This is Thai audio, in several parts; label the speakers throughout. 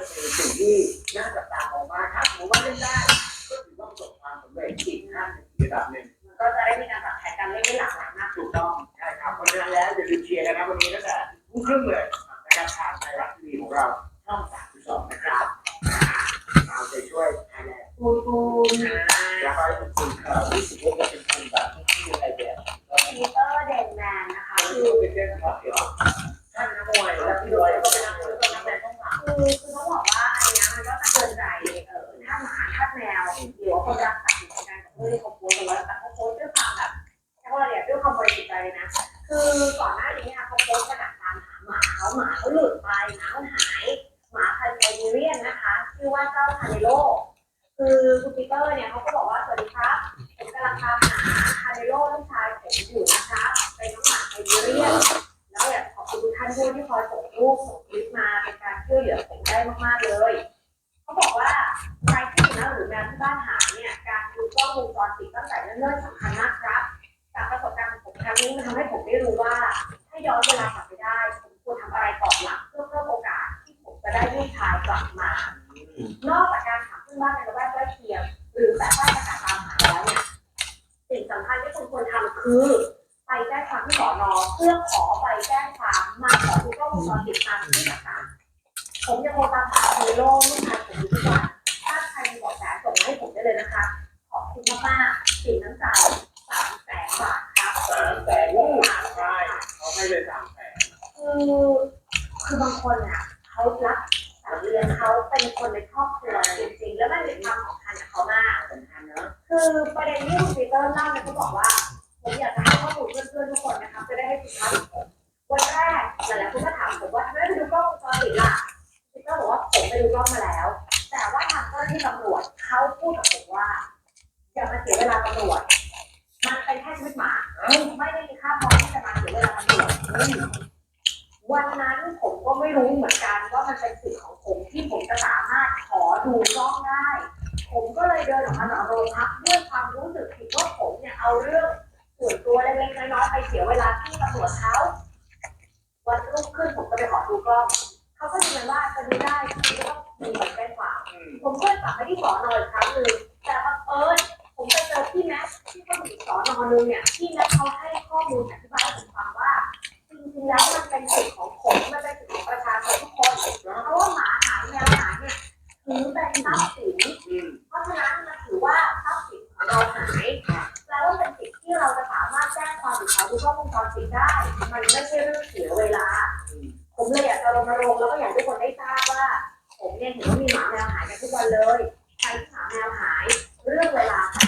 Speaker 1: จะเป็นสิ่งที่น่าจับตามองมากครับผมว่าเล่นได้ก็ถือว่าประสบความสำเร็จอีกขั้นหนึ่งอีกระดับหนึ่ง
Speaker 2: ก็จะได้มีการปรับแผนการเล่นได้หลากหลายมาก
Speaker 1: ถูกต้องใช่ครับเพราะฉะนั้นแล้วอย่าลืมเชียร์กันนะวันนี้ตั้งแต่ทุ่มครึ่งเลยนะครับทางไทยรัฐทีวีของเราช่อง32นะครับเอาใจช่วยไทยแลนด์
Speaker 2: ปูนปูน
Speaker 1: แล้วก็เป็นคุณเอ่อวิสิตว่าเป็นคุณแบบที่อะไรแบบ
Speaker 2: ปีเตอร์เดนแมนนะคะ
Speaker 1: คื
Speaker 2: ออ
Speaker 1: เป็นเรื่องของเดี๋ยว เนี้ย
Speaker 2: มันก็สะเทือนใจเออถ้าหมาถ้าแมวหรือว่าคนรักสัตว์เหมือนกันกับเรื่องที่เขาโพสต์เอาไว้แต่เขาโพสต์ด้วยความแบบใช้คว่าอะไรอะด้วยความบริสุทธิ์ใจเลยนะ คือก่อนหน้านี้เขาโพสต์ขนาดตามหาหมาเขาหมาเขาหลุดไปหมาเขาหายหมาพันธุ์ไซบีเรียนนะคะชื่อว่าเจ้าคาเนโลคือคุณปีเตอร์เนี่ยเขาก็บอกว่าสวัสดีครับผมกำลังตามหาคาเนโลลูกชายผมอยู่นะคะเป็นน้องหมาไซบีเรียนแล้วอยากขอบคุณทุกท่านด้วยที่คอยส่งรูปส่งคลิปมาเป็นการช่วยเหลือผมได้มากๆเลย เขาบอกว่าใครที่สุนัขหรือแมวที่บ้านหายเนี่ยการดูกล้องวงจรปิดตั้งแต่เนิ่นๆสำคัญมากครับจากประสบการณ์ของผมครั้งนี้มันทำให้ผมได้รู้ว่าถ้าย้อนเวลากลับไปได้ผมควรทำอะไรก่อนหลังเพื่อเพิ่มโอกาสที่ผมจะได้ลูกชายกลับมา นอกจากการถามเพื่อนบ้านในละแวกใกล้เคียงหรือแบบป้าประกาศตามหาแล้วเนี่ยสิ่งสำคัญที่คุณควรทำคือไปแจ้งความที่สอนอเพื่อขอใบแจ้งความมาขอดูกล้องวงจรปิดตามที่ต่าง ผมยังคงตามหาเฮโร่ลูกชายผมอยู่ทุกวันถ้าใครมีเบาะแสส่งมาให้ผมได้เลยนะคะ ขอบคุณมากๆสิ่น้ำใจสามแสนบาทครับ
Speaker 1: สามแสนลูกใช่เขาให้เลยสามแสน
Speaker 2: คือคือบางคนอะเขารักสัตว์เลี้ยงเขาเป็นคนในครอบครัวจริงๆ แล้วมันมีความสำคัญกับเขามาก
Speaker 1: สำคัญเนอะ
Speaker 2: คือประเด็นที่คุณปีเตอร์เล่าเนี่ยเขาบอกว่า ผมอยากจะให้ข้อมูลเพื่อนๆทุกคนนะครับจะได้ให้คุณค่าผมวันแรกหลายๆคนก็ถามผมว่าทำไม มาเสียเวลาตำรวจมันเป็นแค่ชีวิตหมาไม่ได้มีค่าพอที่จะมาเสียเวลาตำรวจวันนั้นผมก็ไม่รู้เหมือนกันว่ามันเป็นสิทธิ์ของผมที่ผมจะสามารถขอดูกล้องได้ ผมก็เลยเดินออกมาจากโรงพักด้วยความรู้สึกผิดว่าผมเนี่ยเอาเรื่องส่วนตัวเล็กๆน้อยๆไปเสียเวลาที่ตำรวจเขาวันรุ่งขึ้นผมก็ไปขอดูกล้องเขาก็ยืนยันว่าจะดูได้ที่ต้องมีใบแจ้งความผมก็กลับไปที่สอนอ อยู่สอนนึงเนี่ยพี่แม็กเขาให้ข้อมูลอธิบายให้ผมฟังว่าจริงๆแล้วมันเป็นสิทธิ์ของผมมันเป็นสิทธิ์ของประชาชนทุกคนเพราะว่าหมาหายแมวหายเนี่ยถือเป็นทรัพย์สินเพราะฉะนั้นมันถือว่าทรัพย์สินของเราหายแปลว่าเป็นสิทธิ์ที่เราจะสามารถแจ้งความหรือขอดูกล้องวงจรปิดได้ มันไม่ใช่เรื่องเสียเวลา ผมเลยอยากจะรณรงค์แล้วก็อยากให้ทุกคนได้ทราบว่า ผมเนี่ยเห็นว่ามีหมาแมวหายกันทุกวันเลยใครที่หมาแมวหายเรื่องเวลาสำคัญที่สุด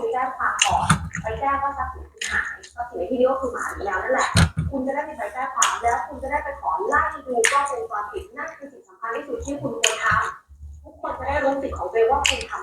Speaker 2: คุณไปแจ้งความก่อนไปแจ้งว่าทรัพย์สินคุณหายทรัพย์สินในที่นี้ก็คือหมาหรือแมวนั่นแหละ คุณจะได้ไปแจ้งความแล้วคุณจะได้ไปขอไล่ดูกล้องวงจรปิดนั่นคือสิ่งสำคัญที่สุดที่คุณควรทำทุกคนจะได้รู้สิทธิ์ของตัวเองว่าคุณทำ